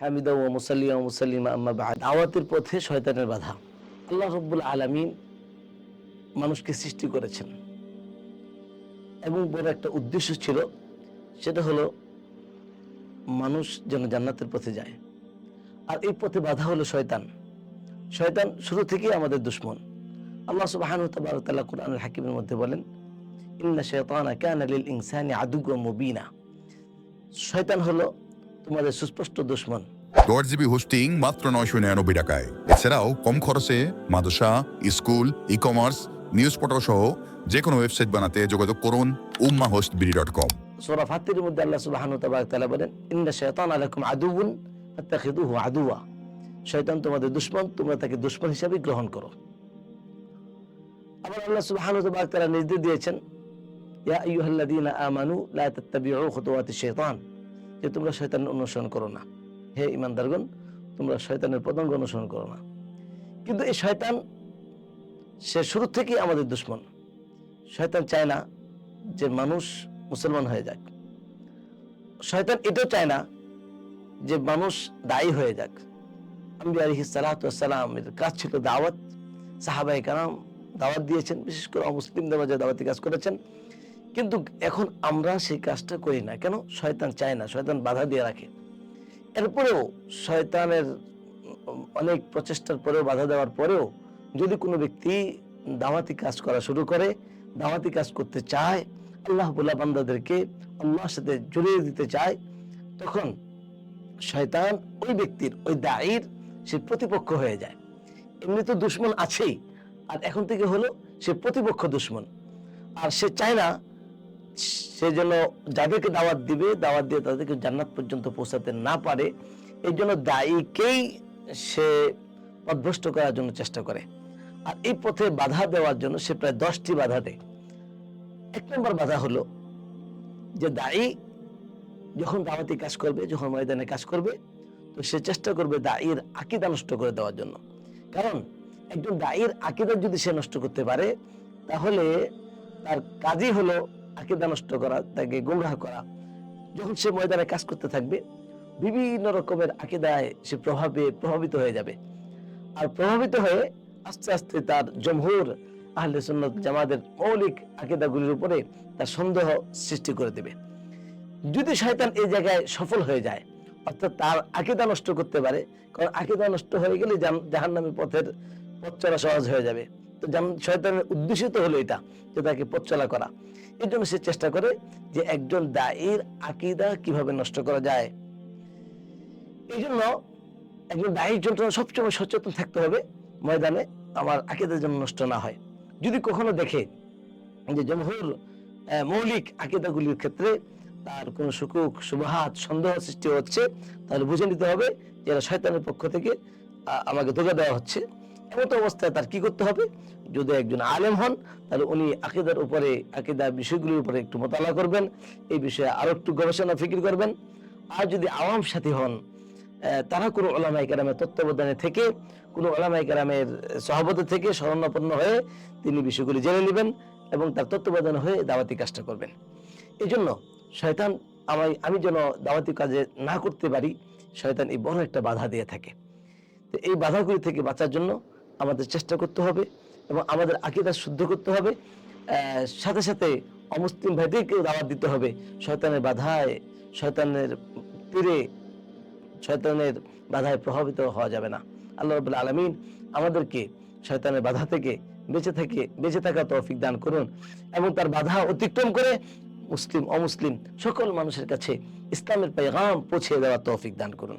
হামিদা ও মুসাল্লিয়া মুসাল্লিমা আম্মা বাদ। দাওয়াতের পথে শয়তানের বাধা। আল্লাহ রব্বুল আলামিন মানুষকে সৃষ্টি করেছেন। এবং বড় একটা উদ্দেশ্য ছিল, সেটা হলো মানুষ যেন জান্নাতের পথে যায়। আর এই পথে বাধা হলো শয়তান। শয়তান শুরু থেকেই আমাদের দুশ্মন। আল্লাহ সুবহানাহু ওয়া তাআলা কোরআনুল হাকিমের মধ্যে বলেন, ইন্না শায়তানা কানা লিল ইনসানি আদুওয়াম মুবিনা। শয়তান হলো তোমাদের সুস্পষ্ট দুশ্মন। দশ জিবি হোস্টিং মাত্র নয়শো নিরানব্বই টাকায়। এছাড়াও কম খরচে মাদ্রাসা school e commerce news portal সহ যে কোনো ওয়েবসাইট বানাতে যোগাযোগ করুন Ummah host BD dot com. সূরা ফাতিরের মধ্যে আল্লাহ তাআলা বলেন ইন্না আদুউন ফাত্তাখিযুহু আদুওয়া। শয়তান তোমাদের দুশ্মন তোমরা তাকে দুশ্মন হিসাবে গ্রহণ করো। আবার আল্লাহ তাআলা নির্দেশ দিয়েছেন ইয়া আইয়ুহাল্লাযীনা আমানু লা তাত্তাবিউ খুতুওয়াতিশ শাইতান। যে তোমরা শয়তানের অনুসরণ করো না। হে ইমানদারগণ, তোমরা শয়তানের পতঙ্গ অনুসরণ করো না। কিন্তু এই শয়তান, সে শুরু থেকেই আমাদের দুশ্মন। শয়তান চায় না যে মানুষ মুসলমান হয়ে যাক। শয়তান এটাও চায় না যে মানুষ দায়ী হয়ে যাক। আমি আলহি সালাতামের কাজ ছিল দাওয়াত। সাহাবাই কালাম দাওয়াত দিয়েছেন, বিশেষ করে অমুসলিমদের মাঝে দাওয়াতি কাজ করেছেন কিন্তু এখন আমরা সেই কাজটা করি না। কেন? শয়তান চায় না, শয়তান বাধা দিয়ে রাখে। এরপরেও শয়তানের অনেক প্রচেষ্টার পরেও, বাধা দেওয়ার পরেও যদি কোনো ব্যক্তি দাওয়াতি কাজ করা শুরু করে দাওয়াতি কাজ করতে চায়, আল্লাহ বলা বান্দাদেরকে আল্লাহর সাথে জড়িয়ে দিতে চায়, তখন শয়তান ওই ব্যক্তির, ওই দায়ের সে প্রতিপক্ষ হয়ে যায়। এমনি তো দুশ্মন আছেই, আর এখন থেকে হলো সে প্রতিপক্ষ দুশ্মন। আর সে চায় না সে যেন যাদেরকে দাওয়াত দিবে, দাওয়াত দিয়ে তাদেরকে জান্নাত পর্যন্ত পৌঁছাতে না পারে, এই জন্য দায়ীকেই সে পথভ্রষ্ট করার জন্য চেষ্টা করে। আর এই পথে বাধা দেওয়ার জন্য সে প্রায় দশটি বাধা দেয়। এক নম্বর বাধা হলো যে দায়ী যখন দাওয়াতি কাজ করবে, যখন ময়দানে কাজ করবে, তো সে চেষ্টা করবে দায়ের আকিদা নষ্ট করে দেওয়ার জন্য। কারণ একজন দায়ের আকিদা যদি সে নষ্ট করতে পারে, তাহলে তার কাজই হলো আকিদা নষ্ট করা, তাকে গুমরাহ করা। যখন সে ময়দানে কাজ করতে থাকবে, বিভিন্ন রকমের আকিদায় সে প্রভাবে প্রভাবিত হয়ে যাবে। আর প্রভাবিত হয়ে আস্তে আস্তে তার জমহুর আহলে সুন্নত জামাতের মৌলিক আকিদাগুলির উপরে তার সন্দেহ সৃষ্টি করে দেবে। যদি শয়তান এই জায়গায় সফল হয়ে যায়, অর্থাৎ তার আকিদা নষ্ট করতে পারে, কারণ আকিদা নষ্ট হয়ে গেলে জাহান নামী পথের পথ চলা সহজ হয়ে যাবে। তো শয়তানের উদ্দেশ্য তো হলো এটা, যে তাকে পথ করা। এই জন্য সে চেষ্টা করে যে একজন দায়ের আকিদা কীভাবে নষ্ট করা যায়। এই জন্য একজন দায়ের জন্য সবসময় সচেতন থাকতে হবে ময়দানে, আমার আকিদার জন্য নষ্ট না হয়। যদি কখনো দেখে যে জমহুর মৌলিক আকিদাগুলির ক্ষেত্রে তার কোনো সুকুক, সুবাহাত, সন্দেহ সৃষ্টি হচ্ছে, তাহলে বুঝে নিতে হবে যে এরা শয়তানের পক্ষ থেকে আমাকে ধোকা দেওয়া হচ্ছে। এমত অবস্থায় তার কি করতে হবে? যদি একজন আলেম হন, তাহলে উনি আকিদার উপরে আকিদার বিষয়গুলির উপরে একটু মোতালা করবেন। এই বিষয়ে আরও একটু গবেষণা, ফিকির করবেন। আর যদি আওয়াম সাথী হন তারা কোনো ওলামাই কেরামের তত্ত্বাবধানে থেকে, কোনো ওলামাই কেরামের সহবত থেকে শরণাপন্ন হয়ে তিনি বিষয়গুলি জেনে নেবেন এবং তার তত্ত্বাবধানে হয়ে দাওয়াতি কাজটা করবেন। এই জন্য শয়তান, আমায়, আমি যেন দাওয়াতি কাজে না করতে পারি, শয়তান এই বড় একটা বাধা দিয়ে থাকে। তো এই বাধাগুলি থেকে বাঁচার জন্য আমাদের চেষ্টা করতে হবে এবং আমাদের আকিদা শুদ্ধ করতে হবে। সাথে সাথে অমুসলিম ভাইদেরকেও দাওয়াত দিতে হবে। শয়তানের বাধায়, শয়তানের তীরে শয়তানের বাধায় প্রভাবিত হওয়া যাবে না। আল্লাহ রবুল্লা আলমিন আমাদেরকে শয়তানের বাধা থেকে বেঁচে থেকে, বেঁচে থাকা তৌফিক দান করুন এবং তার বাধা অতিক্রম করে মুসলিম, অমুসলিম সকল মানুষের কাছে ইসলামের পেগাম পৌঁছে দেওয়ার তৌফিক দান করুন।